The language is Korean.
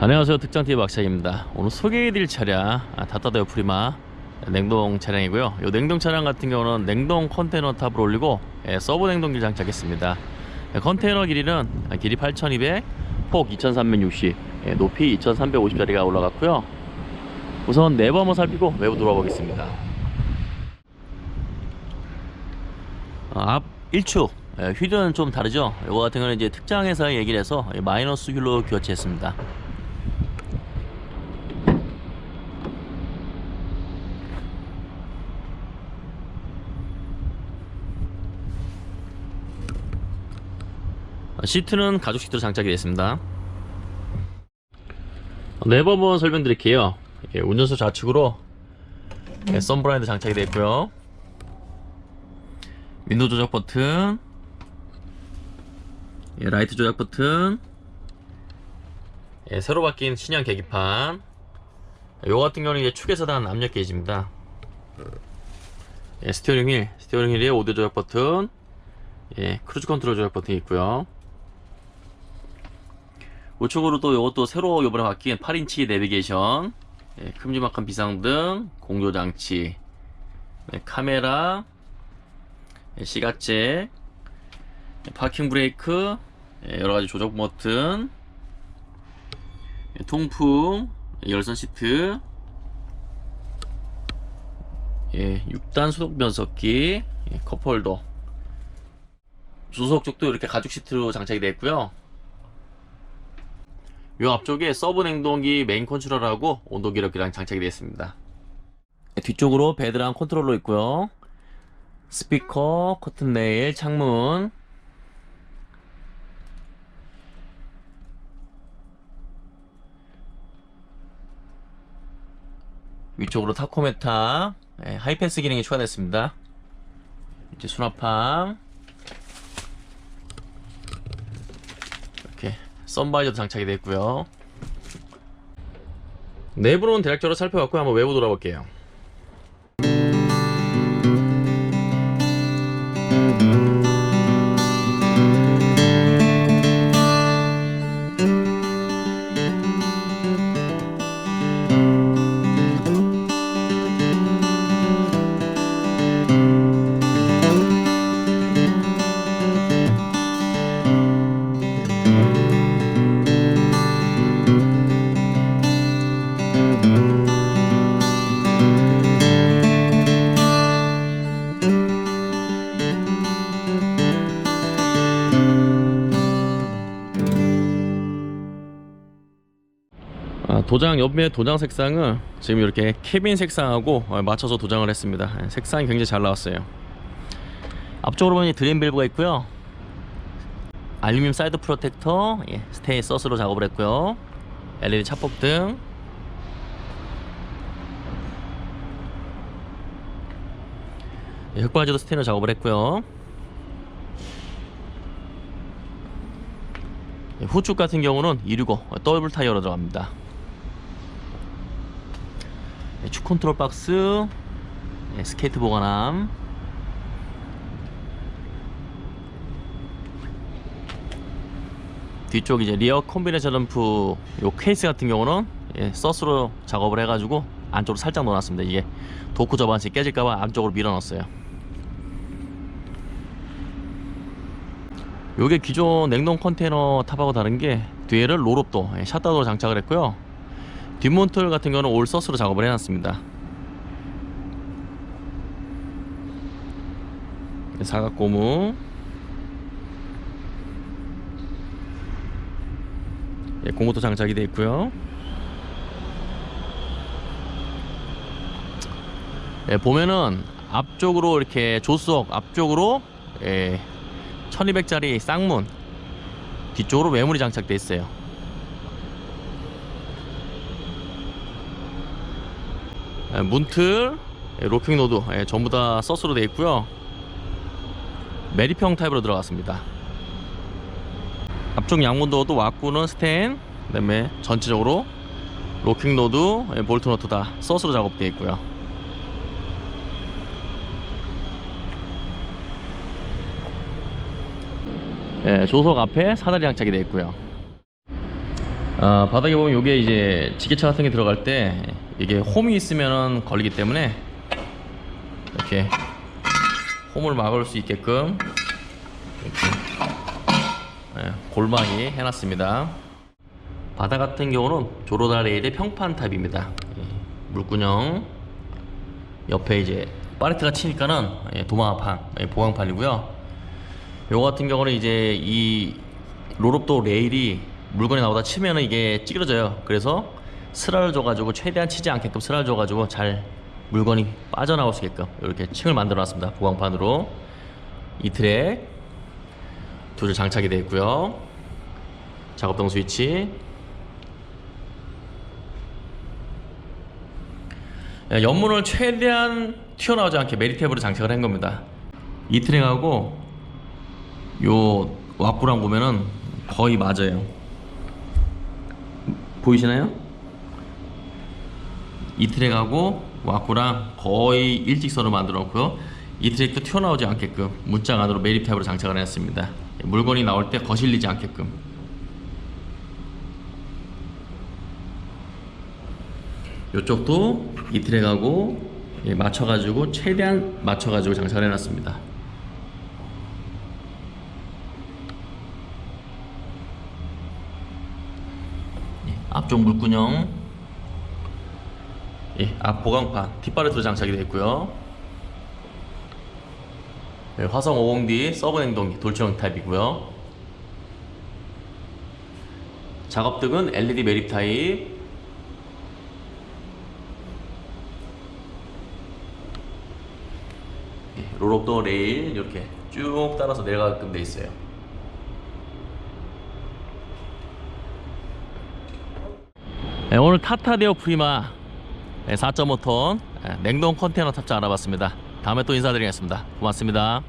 안녕하세요. 특장TV 박찬입니다. 오늘 소개해드릴 차량 아, 다타다요 프리마 냉동 차량이고요. 이 냉동 차량 같은 경우는 냉동 컨테이너 탑을 올리고 예, 서브 냉동기를 장착했습니다. 예, 컨테이너 길이는 아, 길이 8200, 폭 2360, 예, 높이 2350짜리가 올라갔고요. 우선 내부 한번 살피고 외부 들어와 보겠습니다. 어, 앞 1축 예, 휠은 좀 다르죠? 이거 같은 경우는 이제 특장에서 얘기를 해서 예, 마이너스 휠로 교체했습니다 시트는 가죽 시트로 장착이 됐습니다. 네버 한번 설명드릴게요. 예, 운전석 좌측으로 예, 썬브라인드 장착이 되어 있고요. 윈도우 조작 버튼, 예, 라이트 조작 버튼, 예, 새로 바뀐 신형 계기판. 요 같은 경우는 이제 축에서 단 압력 게이지입니다. 예, 스티어링 휠, 스티어링 휠에 오디오 조작 버튼, 예, 크루즈 컨트롤 조작 버튼이 있고요. 우측으로 또 이것도 새로 이번에 바뀐 8인치 내비게이션 예, 큼지막한 비상등 공조장치 네, 카메라 예, 시각제 예, 파킹 브레이크 예, 여러가지 조작 버튼 예, 통풍 예, 열선 시트 예, 6단 소독 변속기 예, 컵홀더. 주석 쪽도 이렇게 가죽 시트로 장착이 되어 있고요 요 앞쪽에 서브 냉동기 메인 컨트롤하고 온도 기록기랑 장착이 되어 있습니다. 뒤쪽으로 베드랑 컨트롤러 있고요. 스피커, 커튼 레일, 창문. 위쪽으로 타코메타, 예, 하이패스 기능이 추가됐습니다. 이제 수납함. 이렇게 썬바이저도 장착이 되어 있고요. 내부는 대략적으로 살펴봤고 한번 외부 돌아볼게요 도장 옆에 도장 색상은 지금 이렇게 캐빈 색상하고 어, 맞춰서 도장을 했습니다. 예, 색상이 굉장히 잘 나왔어요. 앞쪽으로 보니 드림 밸브가 있고요. 알루미늄 사이드 프로텍터 예, 스테인 서스로 작업을 했고요. LED 차폭등. 예, 흑바지도 스테인으로 작업을 했고요. 예, 후축 같은 경우는 265 더블 타이어로 들어갑니다. 네, 축 컨트롤 박스. 네, 스케이트 보관함. 뒤쪽 이제 리어 콤비네이션 램프 요 케이스 같은 경우는 예, 서스로 작업을 해가지고 안쪽으로 살짝 넣어놨습니다. 이게 도크 저반시 깨질까봐 안쪽으로 밀어넣었어요. 요게 기존 냉동 컨테이너 탑하고 다른 게 뒤에를 롤업도 예, 샷다도로 장착을 했고요 뒷몬틀 같은 경우는 올 서스로 작업을 해놨습니다. 사각고무. 예, 고무도 장착이 되어 있고요. 예, 보면은 앞쪽으로 이렇게 조수석 앞쪽으로 예, 1200짜리 쌍문 뒤쪽으로 외물이 장착되어 있어요 문틀, 예, 로킹 노드 예, 전부 다 서스로 되어 있고요. 메리평 타입으로 들어갔습니다. 앞쪽 양문도어도 왁구는 스텐, 그 다음에 전체적으로 로킹 노드, 예, 볼트 너트 다 서스로 작업되어 있고요. 예, 조석 앞에 사다리 장착이 되어 있고요. 아, 바닥에 보면 이게 이제 지게차 같은 게 들어갈 때 이게 홈이 있으면 걸리기 때문에 이렇게 홈을 막을 수 있게끔 이렇게 예, 골망이 해놨습니다. 바다 같은 경우는 조로다 레일의 평판 탑입니다. 예, 물구녕 옆에 이제 파레트가 치니까는 예, 도마판 예, 보강판이고요. 요거 같은 경우는 이제 이 롤업도 레일이 물건이 나오다 치면은 이게 찌그러져요. 그래서 슬라를 줘가지고 최대한 치지 않게끔 슬라를 줘가지고 잘 물건이 빠져나올 수 있게끔 이렇게 층을 만들어 놨습니다. 보강판으로 이 트랙 두 줄 장착이 되어 있고요. 작업동 스위치 예, 연문을 최대한 튀어나오지 않게 메리탭으로 장착을 한 겁니다. 이 트랙하고 요 왁구랑 보면은 거의 맞아요. 보이시나요? 이 트랙하고 왁구랑 거의 일직선으로 만들어 놓고요. 이 트랙도 튀어나오지 않게끔 문짝 안으로 매립탑으로 장착을 해놨습니다. 물건이 나올 때 거실리지 않게끔. 이쪽도 이 트랙하고 예, 맞춰가지고 최대한 맞춰가지고 장착을 해놨습니다. 예, 앞쪽 물구녕 예, 앞 보강판 뒷바레트로 장착이 되어 있고요. 예, 화성 50D 서브 냉동기 돌체형 타입이고요. 작업등은 LED 매립 타입. 예, 롤업도 레일 이렇게 쭉 따라서 내려가게끔 돼 있어요. 네, 오늘 타타데오 프리마 4.5톤 냉동 컨테이너 탑재 알아봤습니다. 다음에 또 인사드리겠습니다. 고맙습니다.